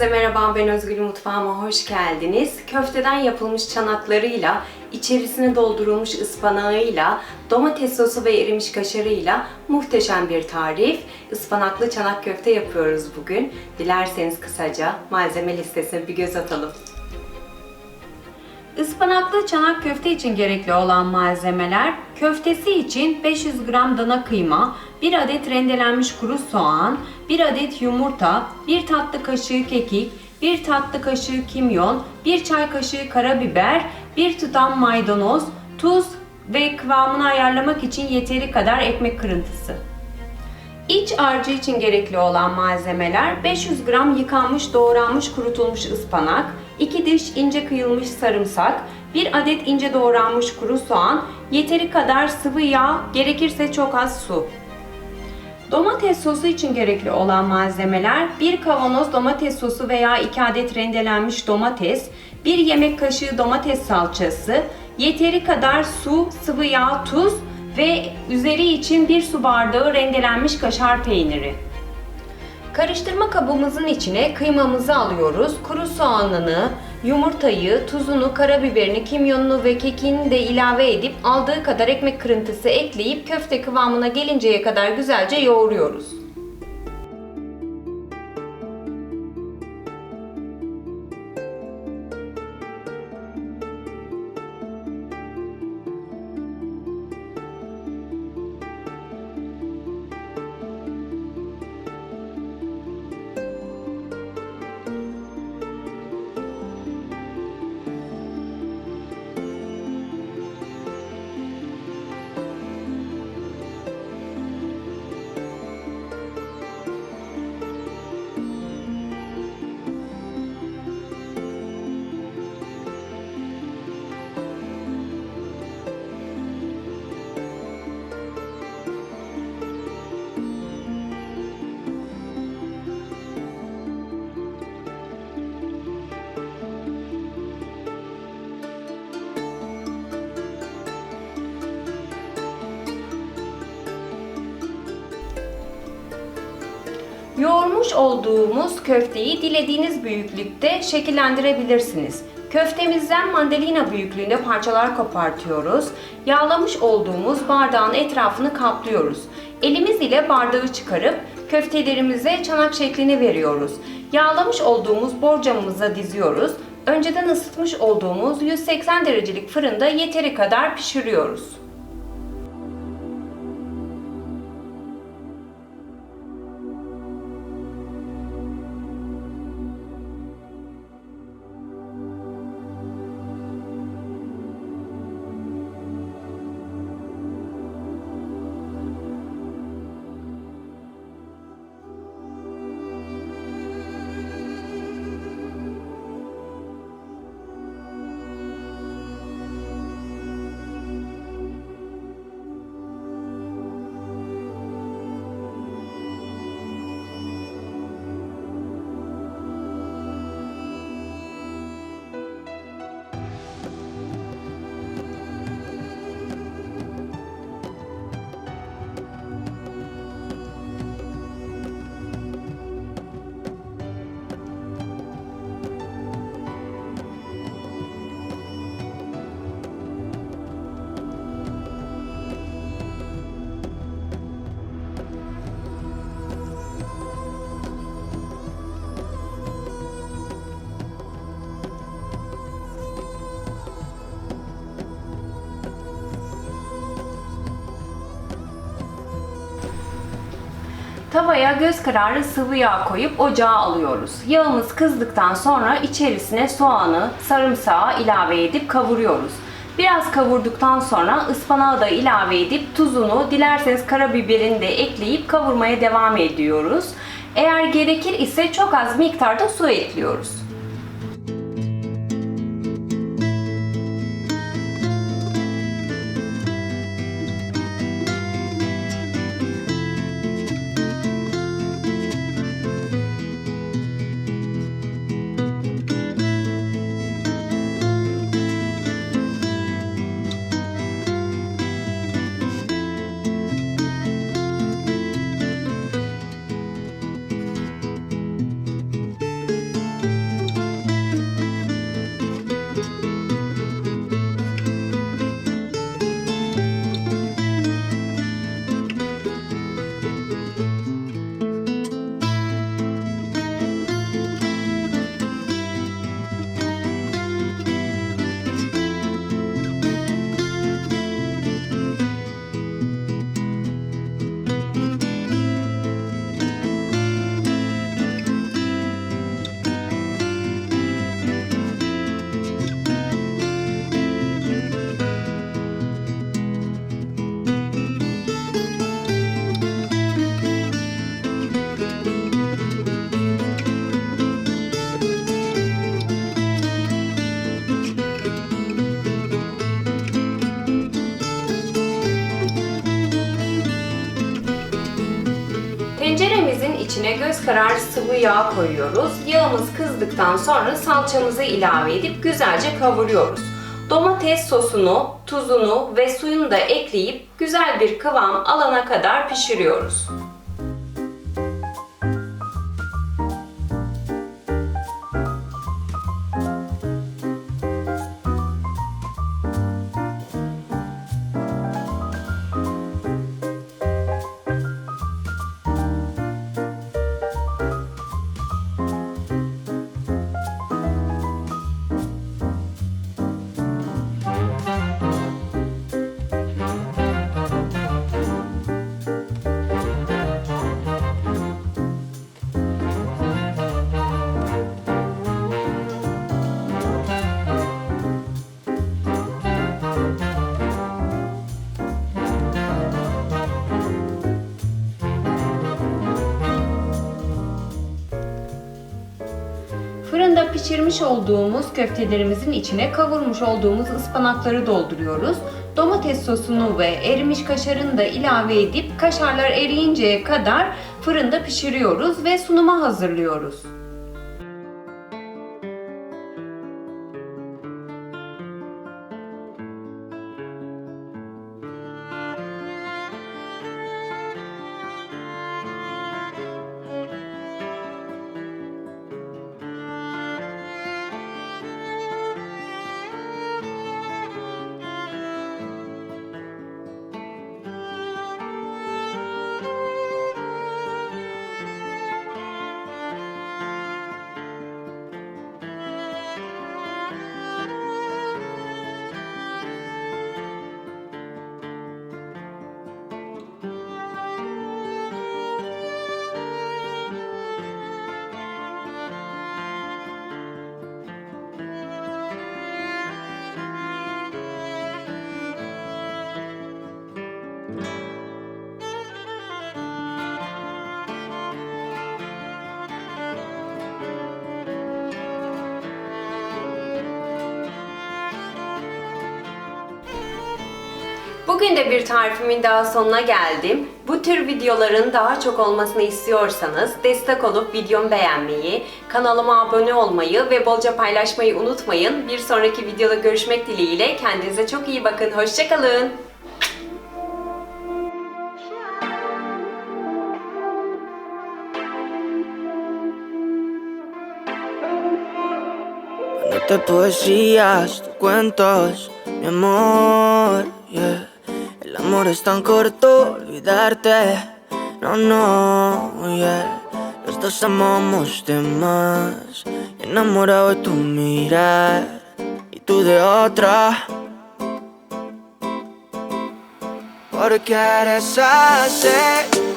Herkese merhaba, ben Özgül Mutfağıma hoş geldiniz. Köfteden yapılmış çanaklarıyla, içerisine doldurulmuş ıspanağıyla, domates sosu ve erimiş kaşarıyla muhteşem bir tarif. Ispanaklı çanak köfte yapıyoruz bugün. Dilerseniz kısaca malzeme listesine bir göz atalım. Ispanaklı çanak köfte için gerekli olan malzemeler köftesi için 500 gram dana kıyma, 1 adet rendelenmiş kuru soğan, 1 adet yumurta, 1 tatlı kaşığı kekik, 1 tatlı kaşığı kimyon, 1 çay kaşığı karabiber, 1 tutam maydanoz, tuz ve kıvamını ayarlamak için yeteri kadar ekmek kırıntısı. İç harcı için gerekli olan malzemeler 500 gram yıkanmış doğranmış kurutulmuş ıspanak, 2 diş ince kıyılmış sarımsak, 1 adet ince doğranmış kuru soğan, yeteri kadar sıvı yağ, gerekirse çok az su. Domates sosu için gerekli olan malzemeler 1 kavanoz domates sosu veya 2 adet rendelenmiş domates, 1 yemek kaşığı domates salçası, yeteri kadar su, sıvı yağ, tuz ve üzeri için 1 su bardağı rendelenmiş kaşar peyniri. Karıştırma kabımızın içine kıymamızı alıyoruz. Kuru soğanını, yumurtayı, tuzunu, karabiberini, kimyonunu ve kekiğini de ilave edip aldığı kadar ekmek kırıntısı ekleyip köfte kıvamına gelinceye kadar güzelce yoğuruyoruz. Yoğurmuş olduğumuz köfteyi dilediğiniz büyüklükte şekillendirebilirsiniz. Köftemizden mandalina büyüklüğünde parçalar kopartıyoruz. Yağlamış olduğumuz bardağın etrafını kaplıyoruz. Elimiz ile bardağı çıkarıp köftelerimize çanak şeklini veriyoruz. Yağlamış olduğumuz borcamımıza diziyoruz. Önceden ısıtmış olduğumuz 180 derecelik fırında yeteri kadar pişiriyoruz. Tavaya göz kararı sıvı yağ koyup ocağa alıyoruz. Yağımız kızdıktan sonra içerisine soğanı, sarımsağı ilave edip kavuruyoruz. Biraz kavurduktan sonra ıspanağı da ilave edip tuzunu, dilerseniz karabiberini de ekleyip kavurmaya devam ediyoruz. Eğer gerekir ise çok az miktarda su ekliyoruz. Göz kararı sıvı yağ koyuyoruz. Yağımız kızdıktan sonra salçamızı ilave edip güzelce kavuruyoruz. Domates sosunu, tuzunu ve suyunu da ekleyip güzel bir kıvam alana kadar pişiriyoruz. Pişirmiş olduğumuz köftelerimizin içine kavurmuş olduğumuz ıspanakları dolduruyoruz. Domates sosunu ve erimiş kaşarını da ilave edip kaşarlar eriyinceye kadar fırında pişiriyoruz ve sunuma hazırlıyoruz. Bugün de bir tarifimin daha sonuna geldim. Bu tür videoların daha çok olmasını istiyorsanız destek olup videomu beğenmeyi, kanalıma abone olmayı ve bolca paylaşmayı unutmayın. Bir sonraki videoda görüşmek dileğiyle kendinize çok iyi bakın. Hoşçakalın. Te poesías, cuentos, mi amor. yeah. Es tan corto, olvidarte. No, no, yeah. Los dos amamos de más. Enamorado de tu mirar y tú de otra. Porque eres así.